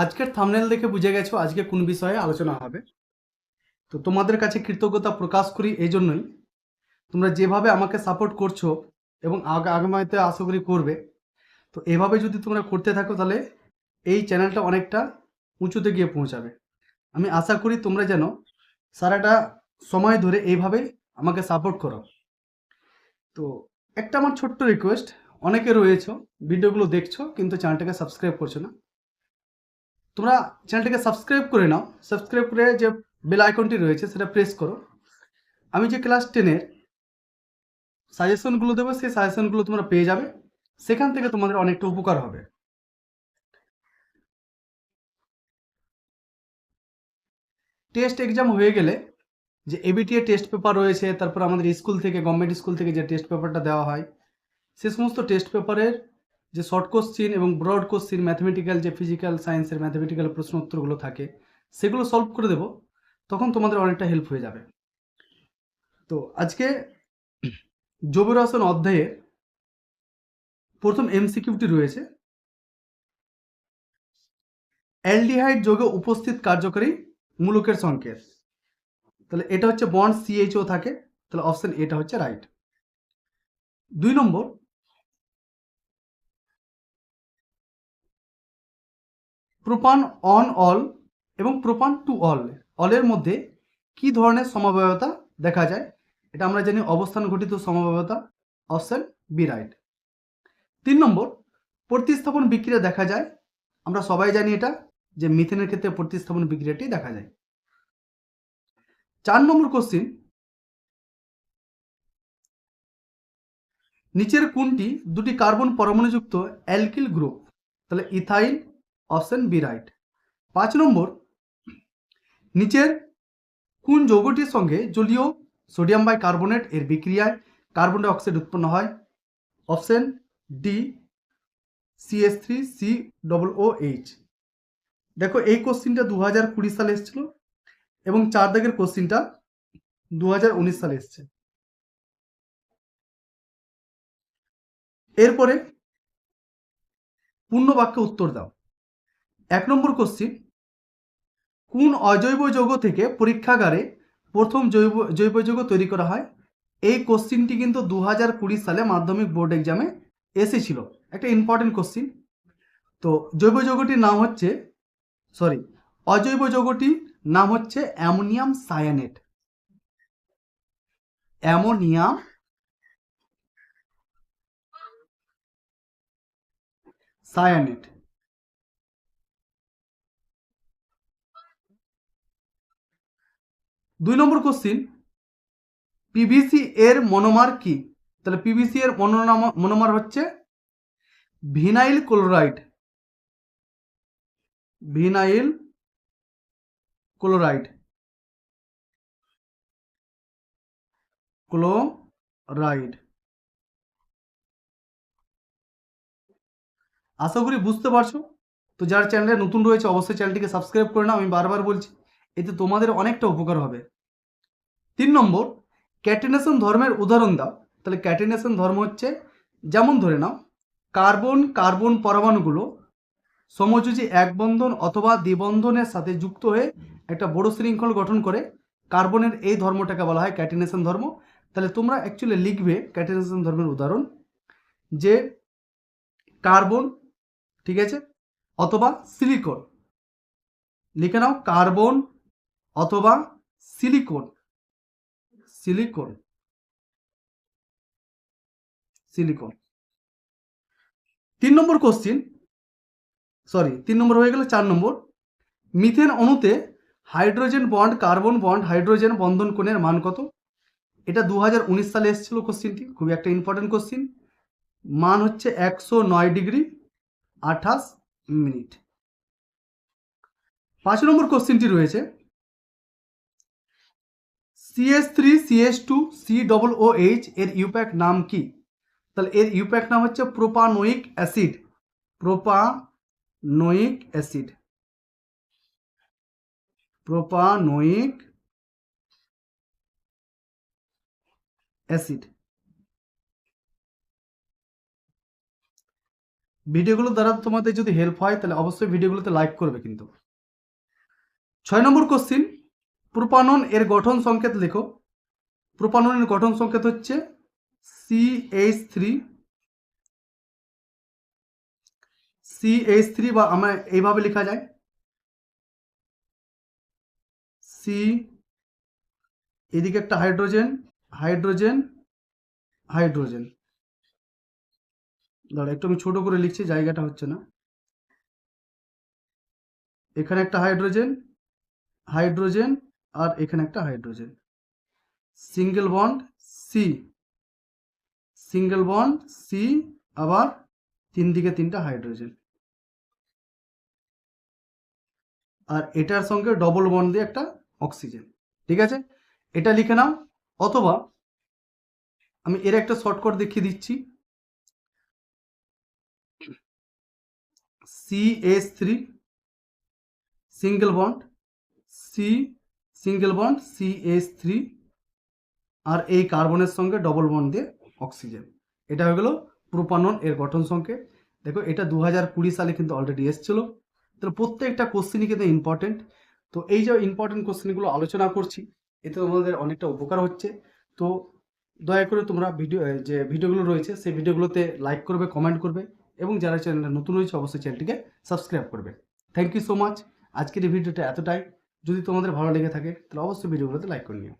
আজকের থামনেল দেখে বুঝে গেছো আজকে কোন বিষয়ে আলোচনা হবে। তো তোমাদের কাছে কৃতজ্ঞতা প্রকাশ করি এই জন্যই। তোমরা যেভাবে আমাকে সাপোর্ট করছ এবং আগ- আগামীতে আশা করি করবে, তো এভাবে যদি তোমরা করতে থাকো তাহলে এই চ্যানেলটা অনেকটা উঁচুতে গিয়ে পৌঁছাবে। আমি আশা করি তোমরা যেন সারাটা সময় ধরে এইভাবে আমাকে সাপোর্ট করো। তো একটা আমার ছোট্ট রিকোয়েস্ট অনেকে রয়েছে ভিডিওগুলো দেখছ, কিন্তু চ্যানেলটাকে সাবস্ক্রাইব করছ না। তোমরা চ্যানেলটাকে সাবস্ক্রাইব করে নাও। সাবস্ক্রাইব করে যে বেল আইকনটি রয়েছে, সেটা প্রেস করো। আমি যে ক্লাস টেনের সাজেশনগুলো দেবো, সেই সাজেশনগুলো তোমরা পেয়ে যাবে। সেখান থেকে তোমাদের অনেকটা উপকার হবে। টেস্ট এক্সাম হয়ে গেলে যে এবিটিএ টেস্ট পেপার রয়েছে, তারপর আমাদের স্কুল থেকে গভর্নমেন্ট স্কুল থেকে যে টেস্ট পেপারটা দেওয়া হয়, সে সমস্ত টেস্ট পেপারের যে শর্ট কোশ্চিন এবং ব্রড কোশ্চিন ম্যাথমেটিক্যাল যে ফিজিক্যাল সায়েন্সের ম্যাথমেটিক্যাল প্রশ্ন উত্তরগুলো থাকে, সেগুলো সলভ করে দেবো, তখন তোমাদের অনেকটা হেল্প হয়ে যাবে। তো আজকে জবির হাসান অধ্যায়ে প্রথম এমসিকিউটি রয়েছে। অ্যালডিহাইড যোগে উপস্থিত কার্যকরী মূলকের সংকেত। তাহলে এটা হচ্ছে বন্ড সিএইচও থাকে, তাহলে অপশন এটা হচ্ছে রাইট দুই নম্বর প্রোপান অন অল এবং প্রোপান টু অল। অলের মধ্যে কি ধরনের সমবায়তা দেখা যায়? এটা আমরা জানি অবস্থান ঘটিত সমবায়তা, অপশন বি রাইট। তিন নম্বর, প্রতিস্থাপন বিক্রিয়া দেখা যায়। আমরা সবাই জানি এটা, যে মিথেনের ক্ষেত্রে প্রতিস্থাপন বিক্রিয়াটি দেখা যায়। চার নম্বর কোশ্চিন নিচের কোনটি দুটি কার্বন পরমাণুযুক্ত অ্যালকিল গ্রুপ? তাহলে ইথাইল অপশন বি রাইট পাঁচ নম্বর, নিচের কোন যৌগটির সঙ্গে জলীয় সোডিয়াম বাই কার্বনেট এর বিক্রিয়ায় কার্বন ডাই অক্সাইড উৎপন্ন হয়? Option D C S three C double O H. দেখো, এই কোশ্চিনটা দু হাজার কুড়ি সালে এসেছিল এবং চার দাগের কোশ্চিনটা দু হাজার উনিশ সালে এসছে। এরপরে পূর্ণ বাক্যে উত্তর দাও। এক নম্বর কোশ্চিন কোন অজৈব যৌগ থেকে পরীক্ষাগারে প্রথম জৈব জৈব যৌগ তৈরি করা হয়? এই কোশ্চিনটি কিন্তু দু হাজার কুড়ি সালে মাধ্যমিক বোর্ড এক্সামে এসেছিল। একটা ইম্পর্টেন্ট কোশ্চিন তো জৈব যৌগটির নাম হচ্ছে সরি অজৈব যৌগটির নাম হচ্ছে অ্যামোনিয়াম সায়ানেট। Ammonium cyanate. দুই নম্বর কোশ্চিন পিভিসি এর মনোমার কি? তাহলে পিভিসি এর মনোমার হচ্ছে vinyl chloride. Vinyl chloride. Chloride. আশা করি বুঝতে পারছ। তো যার চ্যানেলে নতুন রয়েছে, অবশ্যই চ্যানেলটিকে সাবস্ক্রাইব করে নাও। আমি বারবার বলছি এতে তোমাদের অনেকটা উপকার হবে। তিন নম্বর, ক্যাটিনেশন ধর্মের উদাহরণ দাও। তাহলে ক্যাটিনেশন ধর্ম হচ্ছে, যেমন ধরে নাও, কার্বন কার্বন পরমাণুগুলো সমযোজী এক বন্ধন অথবা দ্বিবন্ধনের সাথে যুক্ত হয়ে একটা বড় শৃঙ্খল গঠন করে, কার্বনের এই ধর্মটাকে বলা হয় ক্যাটিনেশন ধর্ম। তাহলে তোমরা অ্যাকচুয়ালি লিখবে ক্যাটিনেশন ধর্মের উদাহরণ যে কার্বন, ঠিক আছে, অথবা সিলিকন। লিখে নাও, কার্বন অথবা সিলিকন। সিলিকন। সিলিকন। তিন নম্বর কোশ্চিন সরি তিন নম্বর হয়ে গেল চার নম্বর। মিথেন অণুতে hydrogen bond, carbon bond, hydrogen বন্ধন কোণের মান কত? এটা দু হাজার উনিশ সালে এসেছিল কোশ্চিনটি খুবই একটা ইম্পর্টেন্ট কোশ্চিন মান হচ্ছে একশো নয় ডিগ্রি আঠাশ মিনিট। পাঁচ নম্বর কোশ্চিনটি রয়েছে C S three C S two C double O H এর ইউপ্যাক নাম কি? তাহলে এর ইউপ্যাক নাম হচ্ছে propanoic acid propanoic acid propanoic acid ভিডিওগুলো দ্বারা তোমাদের যদি হেল্প হয়, তাহলে অবশ্যই ভিডিওগুলোতে লাইক করবে কিন্তু। ছয় নম্বর কোশ্চিন প্রোপানন এর গঠন সংকেত লেখো। প্রোপাননের গঠন সংকেত হচ্ছে C H three C H three বা আমরা এইভাবে লেখা যায়। সি এদিকে একটা হাইড্রোজেন হাইড্রোজেন হাইড্রোজেন। দাঁড়া একটু আমি ছোট করে লিখছি, জায়গাটা হচ্ছে না। এখানে একটা হাইড্রোজেন হাইড্রোজেন আর এখানে একটা hydrogen single bond C single bond C আবার তিন দিকে তিনটা হাইড্রোজেন আর এটার সঙ্গে ডবল বন্ড দিয়ে একটা অক্সিজেন ঠিক আছে? এটা লিখে নাও। অথবা আমি এর একটা শর্টকাট দেখিয়ে দিচ্ছি। C S three single bond C single bond C S three আর এই কার্বনের সঙ্গে ডবল বন্ড দিয়ে অক্সিজেন এটা হয়ে গেল প্রোপানন এর গঠন সংকেত। দেখো, এটা দু হাজার কুড়ি সালে কিন্তু অলরেডি এসেছিল। তাহলে প্রত্যেকটা কোশ্চেনই কিন্তু ইম্পর্টেন্ট তো এই যে ইম্পর্টেন্ট কোশ্চেনগুলো আলোচনা করছি, এতে তোমাদের অনেকটা উপকার হচ্ছে। তো দয়া করে তোমরা ভিডিও যে ভিডিওগুলো রয়েছে, সেই ভিডিওগুলোতে লাইক করবে কমেন্ট করবে এবং যারা চ্যানেলটা নতুন রয়েছে, অবশ্যই চ্যানেলটিকে সাবস্ক্রাইব করবে। থ্যাংক ইউ সো মাচ আজকের এই ভিডিওটা এতটাই। যদি তোমাদের ভালো লেগে থাকে তাহলে অবশ্যই ভিডিওগুলোতে লাইক করে নিও।